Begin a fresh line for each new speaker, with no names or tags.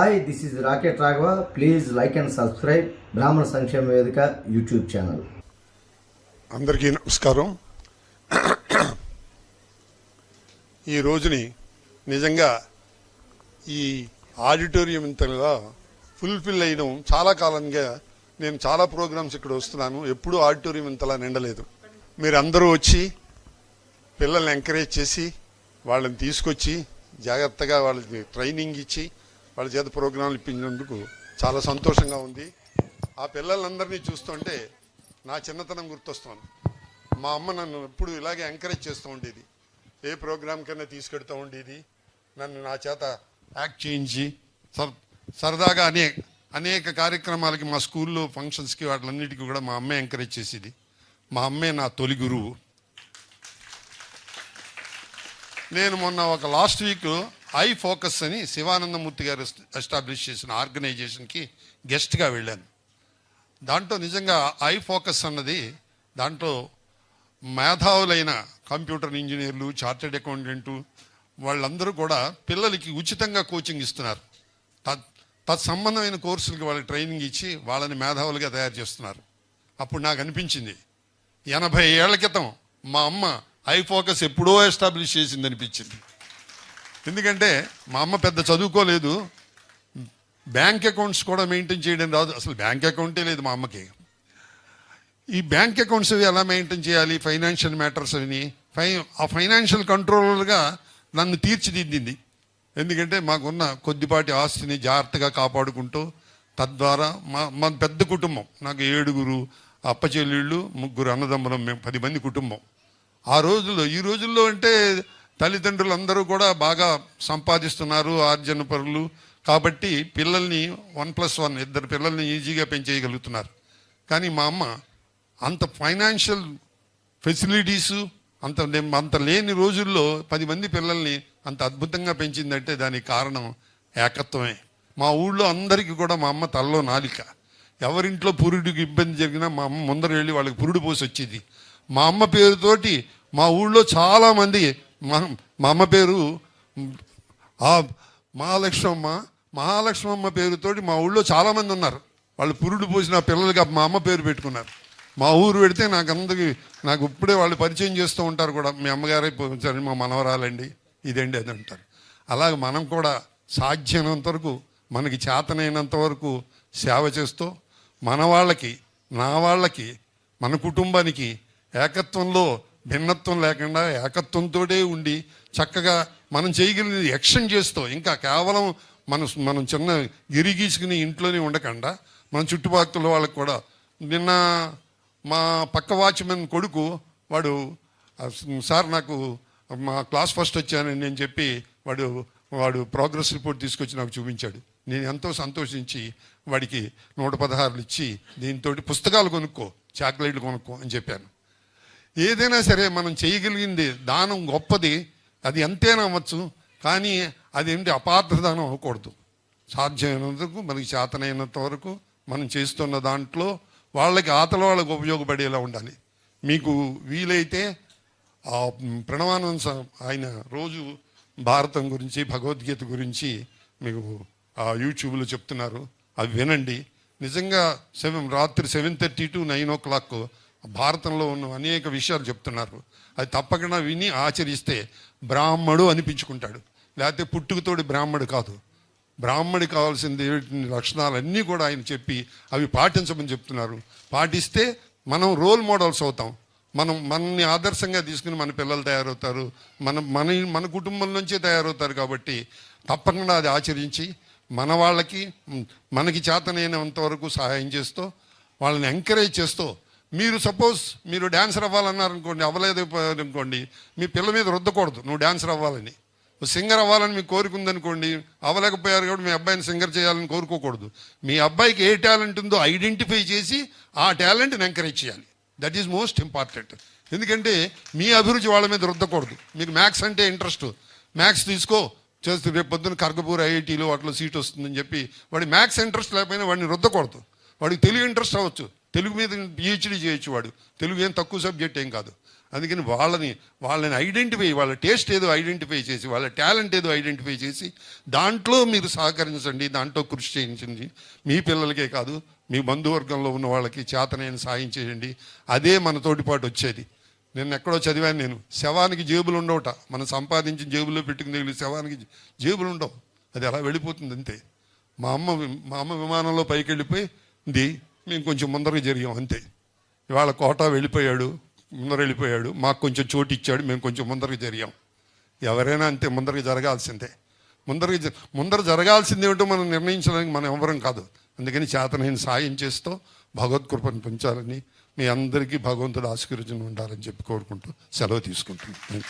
Hi this is rocket Raghava please like and subscribe బ్రాహ్మణ సంక్షేమ వేదిక యూట్యూబ్ ఛానల్
అందరికీ నమస్కారం. ఈ రోజుని నిజంగా ఈ ఆడిటోరియం ఇంతలో ఫుల్ఫిల్ అయ్యడం చాలా కాలంగా నేను చాలా ప్రోగ్రామ్స్ ఇక్కడ వస్తున్నాను. ఎప్పుడూ ఆడిటోరియం ఇంతలా నిండలేదు. మీరు అందరూ వచ్చి పిల్లల్ని ఎంకరేజ్ చేసి వాళ్ళని తీసుకొచ్చి జాగ్రత్తగా వాళ్ళకి ట్రైనింగ్ ఇచ్చి వాళ్ళ చేత ప్రోగ్రాంలు ఇప్పించినందుకు చాలా సంతోషంగా ఉంది. ఆ పిల్లలందరినీ చూస్తుంటే నా చిన్నతనం గుర్తొస్తుంది. మా అమ్మ నన్ను ఎప్పుడు ఇలాగే ఎంకరేజ్ చేస్తూ ఉండేది. ఏ ప్రోగ్రామ్ కన్నా తీసుకెడుతూ ఉండేది. నన్ను నా చేత యాక్ట్ చేయించి సరదాగా అనేక అనేక కార్యక్రమాలకి మా స్కూల్లో ఫంక్షన్స్కి వాటిలన్నిటికీ కూడా మా అమ్మే ఎంకరేజ్ చేసేది. మా అమ్మే నా తొలి గురువు. నేను మొన్న ఒక లాస్ట్ వీక్ ఐ ఫోకస్ అని శివానందమూర్తి గారు ఎస్టాబ్లిష్ చేసిన ఆర్గనైజేషన్కి గెస్ట్గా వెళ్ళాను. దాంట్లో నిజంగా ఐ ఫోకస్ అన్నది దాంట్లో మేధావులైన కంప్యూటర్ ఇంజనీర్లు చార్టెడ్ అకౌంటెంటు వాళ్ళందరూ కూడా పిల్లలకి ఉచితంగా కోచింగ్ ఇస్తున్నారు. తత్ తత్సంబంధమైన కోర్సులకి వాళ్ళకి ట్రైనింగ్ ఇచ్చి వాళ్ళని మేధావులుగా తయారు చేస్తున్నారు. అప్పుడు నాకు అనిపించింది ఎనభై ఏళ్ళ క్రితం మా అమ్మ ఐ ఫోకస్ ఎప్పుడో ఎస్టాబ్లిష్ చేసింది అనిపించింది ఎందుకంటే మా అమ్మ పెద్ద చదువుకోలేదు. బ్యాంక్ అకౌంట్స్ కూడా మెయింటైన్ చేయడం రాదు. అసలు బ్యాంక్ అకౌంటే లేదు మా అమ్మకి. ఈ బ్యాంక్ అకౌంట్స్ అవి ఎలా మెయింటైన్ చేయాలి? ఫైనాన్షియల్ మ్యాటర్స్ అని. ఫై ఆ ఫైనాన్షియల్ కంట్రోలర్గా నన్ను తీర్చిదిద్దింది. ఎందుకంటే మాకున్న కొద్దిపాటి ఆస్తిని జాగ్రత్తగా కాపాడుకుంటూ తద్వారా మా మా పెద్ద కుటుంబం నాకు ఏడుగురు అప్పచెల్లెళ్ళు ముగ్గురు అన్నదమ్ములం మేము పది మంది కుటుంబం. ఆ రోజుల్లో ఈ రోజుల్లో అంటే తల్లిదండ్రులు అందరూ కూడా బాగా సంపాదిస్తున్నారు ఆర్జన పరులు కాబట్టి పిల్లల్ని వన్ ప్లస్ వన్ ఇద్దరు పిల్లల్ని ఈజీగా పెంచేయగలుగుతున్నారు. కానీ మా అమ్మ అంత ఫైనాన్షియల్ ఫెసిలిటీసు అంత అంత లేని రోజుల్లో పది మంది పిల్లల్ని అంత అద్భుతంగా పెంచిందంటే దానికి కారణం ఏకత్వమే. మా ఊళ్ళో అందరికీ కూడా మా అమ్మ తలలో నాలిక. ఎవరింట్లో పురుడికి ఇబ్బంది జరిగినా మా అమ్మ ముందర వెళ్ళి వాళ్ళకి పురుడు పోసి వచ్చేది మా అమ్మ పేరుతోటి మా ఊళ్ళో చాలామంది మా మా అమ్మ పేరు ఆ మహాలక్ష్మమ్మ మహాలక్ష్మమ్మ పేరుతోటి మా ఊళ్ళో చాలామంది ఉన్నారు. వాళ్ళు పురుడు పోసిన పిల్లలకి మా అమ్మ పేరు పెట్టుకున్నారు. మా ఊరు పెడితే నాకు అందరికి నాకు ఇప్పుడే వాళ్ళు పరిచయం చేస్తూ ఉంటారు కూడా. మీ అమ్మగారే పోయించారు మా మనవరాలండి ఇదండి అది అంటారు. అలాగే మనం కూడా సాధ్యమైనంత వరకు మనకి చేతనైనంత వరకు సేవ చేస్తూ మన వాళ్ళకి నా వాళ్ళకి మన కుటుంబానికి ఏకత్వంలో భిన్నత్వం లేకుండా ఏకత్వంతోటే ఉండి చక్కగా మనం చేయగలిగిన యక్షన్ చేస్తూ ఇంకా కేవలం మన మనం చిన్న గిరి గీసుకుని ఇంట్లోనే ఉండకుండా మన చుట్టుపక్కల వాళ్ళకి కూడా. నిన్న మా పక్క వాచ్మెన్ కొడుకు వాడు సార్ నాకు మా క్లాస్ ఫస్ట్ వచ్చానని నేను చెప్పి వాడు వాడు ప్రోగ్రెస్ రిపోర్ట్ తీసుకొచ్చి నాకు చూపించాడు. నేను ఎంతో సంతోషించి వాడికి నూట పదహారులు ఇచ్చి దీంతో పుస్తకాలు కొనుక్కో చాక్లెట్లు కొనుక్కో అని చెప్పాను. ఏదైనా సరే మనం చేయగలిగింది దానం గొప్పది అది ఎంతైనా అవ్వచ్చు కానీ అదేంటి అపార్థ దానం అవ్వకూడదు. సాధ్యమైనందుకు వరకు మనకి చేతనైనంత వరకు మనం చేస్తున్న దాంట్లో వాళ్ళకి ఆతల వాళ్ళకి ఉపయోగపడేలా ఉండాలి. మీకు వీలైతే ఆ ప్రణవానంద ఆయన రోజు భారతం గురించి భగవద్గీత గురించి మీకు ఆ యూట్యూబ్లో చెప్తున్నారు. అవి వినండి. నిజంగా సెవెన్ రాత్రి seven thirty to nine o'clock భారతంలో ఉన్న అనేక విషయాలు చెప్తున్నారు. అది తప్పకుండా విని ఆచరిస్తే బ్రాహ్మడు అనిపించుకుంటాడు. లేకపోతే పుట్టుకతోడి బ్రాహ్మడు కాదు. బ్రాహ్మడి కావాల్సిన లక్షణాలన్నీ కూడా ఆయన చెప్పి అవి పాటించమని చెప్తున్నారు. పాటిస్తే మనం రోల్ మోడల్స్ అవుతాం. మనం మనల్ని ఆదర్శంగా తీసుకుని మన పిల్లలు తయారవుతారు. మన మన మన కుటుంబం నుంచే తయారవుతారు కాబట్టి తప్పకుండా అది ఆచరించి మన వాళ్ళకి మనకి చేతనైనంత వరకు సహాయం చేస్తూ వాళ్ళని ఎంకరేజ్ చేస్తూ మీరు సపోజ్ మీరు డ్యాన్సర్ అవ్వాలన్నారనుకోండి అవ్వలేదు అనుకోండి మీ పిల్ల మీద రుద్దకూడదు. నువ్వు డ్యాన్సర్ అవ్వాలని. సింగర్ అవ్వాలని మీకు కోరిక ఉందనుకోండి అవ్వలేకపోయారు కాబట్టి మీ అబ్బాయిని సింగర్ చేయాలని కోరుకోకూడదు. మీ అబ్బాయికి ఏ టాలెంట్ ఉందో ఐడెంటిఫై చేసి ఆ టాలెంట్ని ఎంకరేజ్ చేయాలి. దట్ ఈజ్ మోస్ట్ ఇంపార్టెంట్ ఎందుకంటే మీ అభిరుచి వాళ్ళ మీద రుద్దకూడదు. మీకు మ్యాథ్స్ అంటే ఇంట్రెస్ట్. మ్యాథ్స్ తీసుకో. చేస్తూ రేపు పొద్దున్న కర్గపూర్ ఐఐటీలో వాటిలో సీట్ వస్తుందని చెప్పి వాడి మ్యాథ్స్ ఇంట్రెస్ట్ లేకపోయినా వాడిని రుద్దకూడదు. వాడికి తెలుగు ఇంట్రెస్ట్ అవ్వచ్చు. తెలుగు మీద పిహెచ్డీ చేయొచ్చు వాడు. తెలుగు ఏం తక్కువ సబ్జెక్ట్ ఏం కాదు. అందుకని వాళ్ళని వాళ్ళని ఐడెంటిఫై వాళ్ళ టేస్ట్ ఏదో ఐడెంటిఫై చేసి వాళ్ళ టాలెంట్ ఏదో ఐడెంటిఫై చేసి దాంట్లో మీరు సహకరించండి దాంట్లో కృషి చేయించండి. మీ పిల్లలకే కాదు మీ బంధువర్గంలో ఉన్న వాళ్ళకి చేతనైన సాయం చేయండి. అదే మన తోటిపాటు వచ్చేది. నేను ఎక్కడో చదివాను నేను. శవానికి జేబులు ఉండవట. మనం సంపాదించిన జేబులో పెట్టుకుని తగిలి శవానికి జేబులు ఉండవు. అది అలా వెళ్ళిపోతుంది అంతే. మా అమ్మ మా అమ్మ విమానంలో పైకి వెళ్ళిపోయింది మేము కొంచెం ముందరకు జరిగాం అంతే. ఇవాళ కోట వెళ్ళిపోయాడు ముందర వెళ్ళిపోయాడు మాకు కొంచెం చోటు ఇచ్చాడు మేము కొంచెం ముందరకు జరిగాం. ఎవరైనా అంతే ముందరకు జరగాల్సిందే. ముందరకు ముందర జరగాల్సింది ఏమిటో మనం నిర్ణయించడానికి మనం ఎవరం కాదు. అందుకని చేతనైన సాయం చేస్తూ భగవద్కృపను పెంచాలని మీ అందరికీ భగవంతుడు ఆశీర్వచనం ఉండాలని చెప్పి కోరుకుంటూ సెలవు తీసుకుంటున్నాను